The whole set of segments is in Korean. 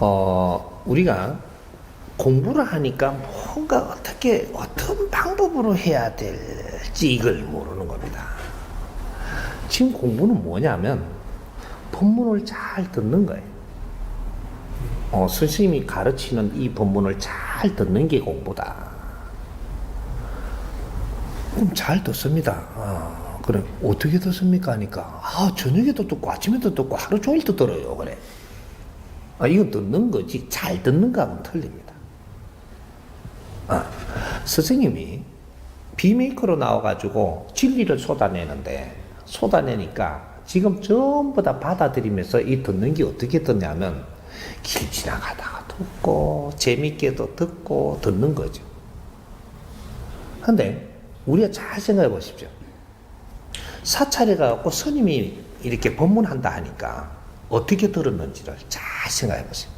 어, 우리가 공부를 하니까 뭔가 어떻게, 어떤 방법으로 해야 될지 이걸 모르는 겁니다. 지금 공부는 뭐냐면 본문을 잘 듣는 거예요. 어, 스님이 가르치는 이 본문을 잘 듣는 게 공부다. 그럼 잘 듣습니다. 아, 그래, 어떻게 듣습니까? 하니까, 아, 저녁에도 듣고, 아침에도 듣고, 하루 종일도 들어요. 그래. 아, 이건 듣는 거지. 잘 듣는 거하고는 틀립니다. 아, 스승님이 비메이커로 나와가지고 진리를 쏟아내는데, 쏟아내니까 지금 전부 다 받아들이면서 이 듣는 게 어떻게 듣냐면, 길 지나가다가 듣고, 재밌게도 듣고, 듣는 거죠. 근데, 우리가 잘 생각해 보십시오. 사찰에 가갖고 스님이 이렇게 법문한다 하니까 어떻게 들었는지를 잘 생각해 보세요.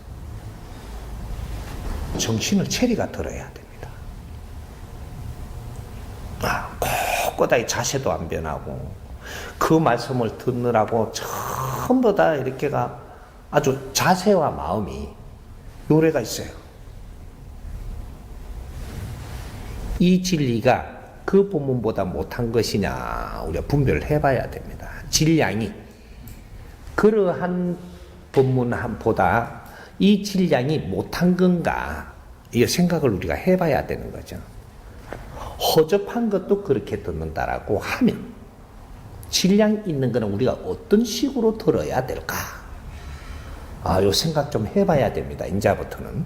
정신을 체리가 들어야 됩니다. 아, 꼿꼿하게 자세도 안 변하고 그 말씀을 듣느라고 전부 다 이렇게가 아주 자세와 마음이 요래가 있어요. 이 진리가 그 본문보다 못한 것이냐 우리가 분별을 해봐야 됩니다. 질량이 그러한 본문보다 이 질량이 못한 건가 이 생각을 우리가 해봐야 되는 거죠. 허접한 것도 그렇게 듣는다라고 하면 질량 있는 거는 우리가 어떤 식으로 들어야 될까? 아, 요 생각 좀 해봐야 됩니다. 이제부터는.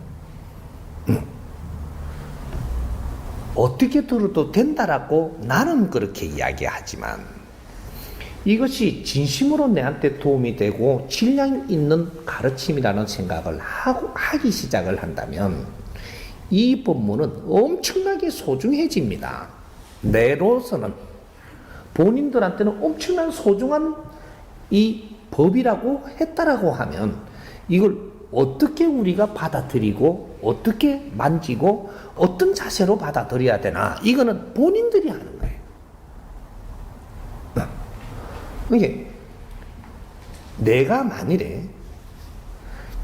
어떻게 들어도 된다라고 나는 그렇게 이야기하지만 이것이 진심으로 내한테 도움이 되고 질량 있는 가르침이라는 생각을 하고 하기 시작을 한다면 이 법문은 엄청나게 소중해집니다. 내로서는 본인들한테는 엄청난 소중한 이 법이라고 했다라고 하면 이걸 어떻게 우리가 받아들이고 어떻게 만지고 어떤 자세로 받아들여야 되나 이거는 본인들이 하는 거예요. 이게 내가 만일에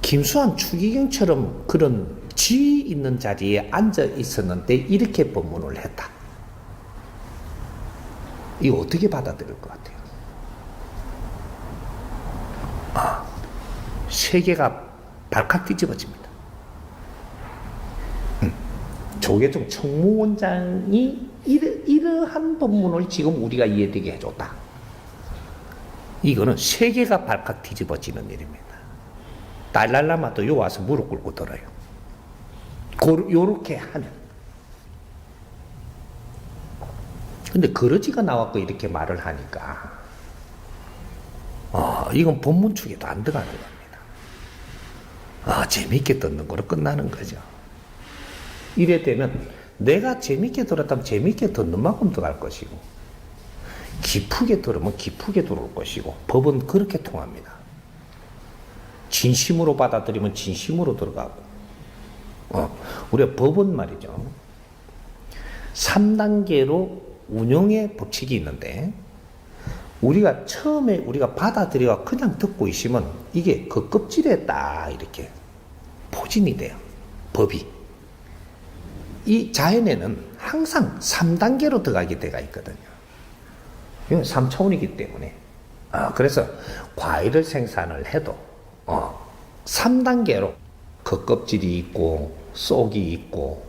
김수환 추기경처럼 그런 지위 있는 자리에 앉아 있었는데 이렇게 법문을 했다. 이거 어떻게 받아들일 것 같아요? 아, 세계가 발칵 뒤집어집니다. 음, 조계종 청무원장이 이러, 이러한 법문을 지금 우리가 이해되게 해줬다. 이거는 세계가 발칵 뒤집어지는 일입니다. 달랄라마도 요 와서 무릎 꿇고 들어요. 고, 요렇게 하면. 근데 그러지가 나왔고 이렇게 말을 하니까, 아, 이건 본문 축에도 안 들어가는 겁니다. 아, 재밌게 듣는 거로 끝나는 거죠. 이래 되면 내가 재밌게 들었다면 재밌게 듣는 만큼 들어갈 것이고, 기쁘게 들으면 기쁘게 들어올 것이고, 법은 그렇게 통합니다. 진심으로 받아들이면 진심으로 들어가고, 어, 우리가 법은 말이죠. 3단계로 운영의 법칙이 있는데, 우리가 처음에 우리가 받아들여 그냥 듣고 있으면 이게 그 껍질에 딱 이렇게 포진이 돼요. 법이. 이 자연에는 항상 3단계로 들어가게 돼가 있거든요. 이건 3차원이기 때문에. 아, 그래서 과일을 생산을 해도, 어, 3단계로 그 껍질이 있고, 속이 있고,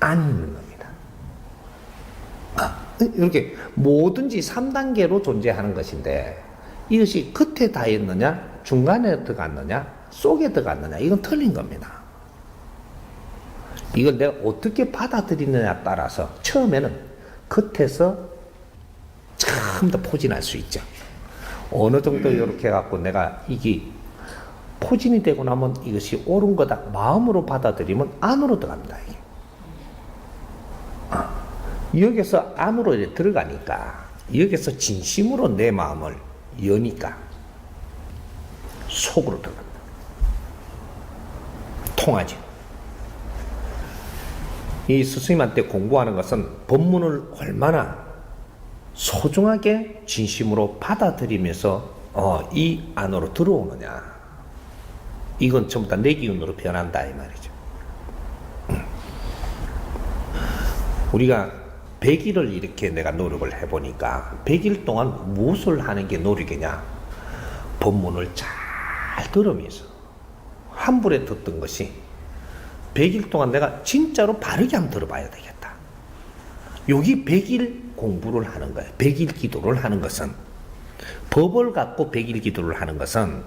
안 있는 겁니다. 아, 이렇게 뭐든지 3단계로 존재하는 것인데, 이것이 끝에 다 있느냐, 중간에 들어갔느냐, 속에 들어갔느냐, 이건 틀린 겁니다. 이걸 내가 어떻게 받아들이느냐에 따라서 처음에는 끝에서 처음부터 포진할 수 있죠. 어느 정도 이렇게 해갖고 내가 이게 포진이 되고 나면 이것이 옳은 거다 마음으로 받아들이면 안으로 들어갑니다. 이게. 아, 여기서 안으로 이제 들어가니까 여기서 진심으로 내 마음을 여니까 속으로 들어간다. 통하지. 이 스승님한테 공부하는 것은 법문을 얼마나 소중하게 진심으로 받아들이면서 어, 이 안으로 들어오느냐. 이건 전부 다 내 기운으로 변한다 이 말이죠. 우리가 100일을 이렇게 내가 노력을 해보니까 100일 동안 무엇을 하는 게 노력이냐? 법문을 잘 들으면서 한 불에 듣던 것이 100일 동안 내가 진짜로 바르게 한번 들어봐야 되겠다. 여기 100일 공부를 하는 거예요. 100일 기도를 하는 것은 법을 갖고 100일 기도를 하는 것은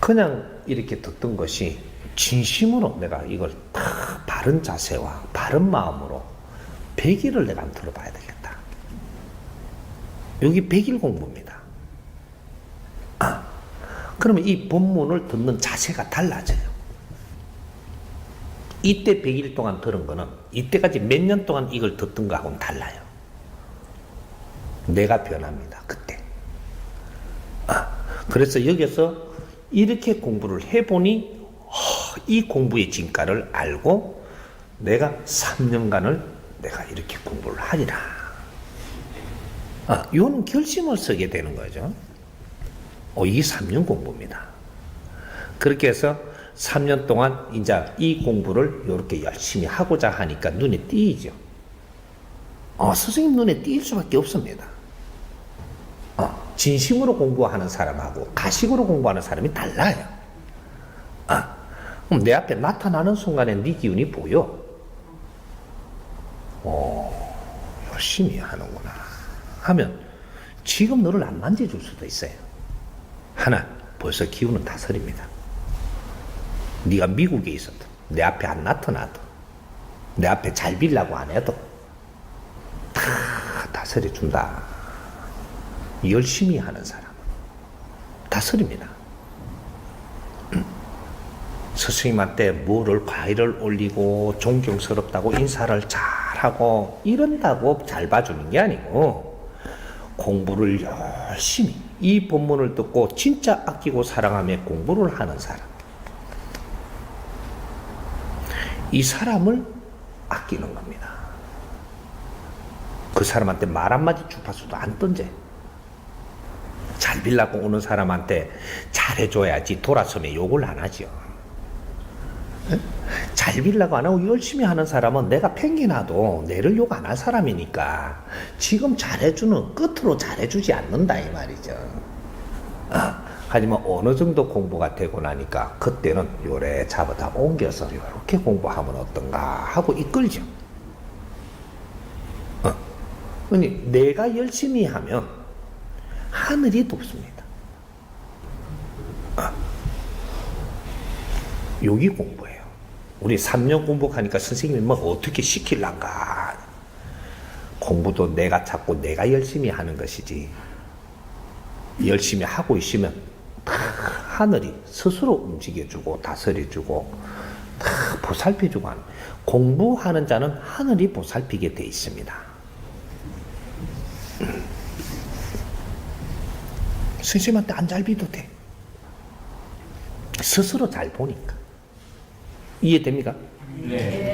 그냥 이렇게 듣던 것이 진심으로 내가 이걸 다 바른 자세와 바른 마음으로 100일을 내가 한번 들어봐야 되겠다. 여기 100일 공부입니다. 아, 그러면 이 본문을 듣는 자세가 달라져요. 이때 100일 동안 들은 거는 이때까지 몇 년 동안 이걸 듣던 거하고는 달라요. 내가 변합니다. 그때. 아, 그래서 여기서 이렇게 공부를 해보니 허, 이 공부의 진가를 알고 내가 3년간을 내가 이렇게 공부를 하리라. 아, 요는 결심을 쓰게 되는 거죠. 어, 이게 3년 공부입니다. 그렇게 해서 3년 동안 이제 이 공부를 이렇게 열심히 하고자 하니까 눈에 띄죠. 어, 선생님 눈에 띌 수밖에 없습니다. 어, 진심으로 공부하는 사람하고 가식으로 공부하는 사람이 달라요. 아, 그럼 내 앞에 나타나는 순간에 네 기운이 보여. 어, 열심히 하는구나. 하면 지금 너를 안 만져줄 수도 있어요. 하나, 벌써 기운은 다스립니다. 네가 미국에 있어도 내 앞에 안 나타나도 내 앞에 잘 빌라고 안 해도 다 다스려 준다. 열심히 하는 사람은 다스립니다. 음. 스승님한테 뭐를 과일을 올리고 존경스럽다고 인사를 잘하고 이런다고 잘 봐주는 게 아니고 공부를 열심히 이 본문을 듣고 진짜 아끼고 사랑하며 공부를 하는 사람 이 사람을 아끼는 겁니다. 그 사람한테 말 한마디 주파수도 안 던져. 잘 빌라고 오는 사람한테 잘해줘야지 돌아서면 욕을 안 하죠. 에? 잘 빌라고 안 하고 열심히 하는 사람은 내가 팽개나도 내를 욕 안 할 사람이니까 지금 잘해주는 끝으로 잘해주지 않는다 이 말이죠. 아, 하지만 어느 정도 공부가 되고 나니까 그때는 요래 잡아다 옮겨서 이렇게 공부하면 어떤가 하고 이끌죠. 어. 아니, 내가 열심히 하면 하늘이 돕습니다. 어. 여기 공부예요. 우리 3년 공부하니까 선생님이 뭐 어떻게 시킬란가. 공부도 내가 찾고 내가 열심히 하는 것이지. 열심히 하고 있으면 다 하늘이 스스로 움직여주고 다스려주고 다 보살펴주고 하는 공부하는 자는 하늘이 보살피게 돼 있습니다. 음. 선생님한테 안 잘 비도 돼. 스스로 잘 보니까. 이해됩니까? 네.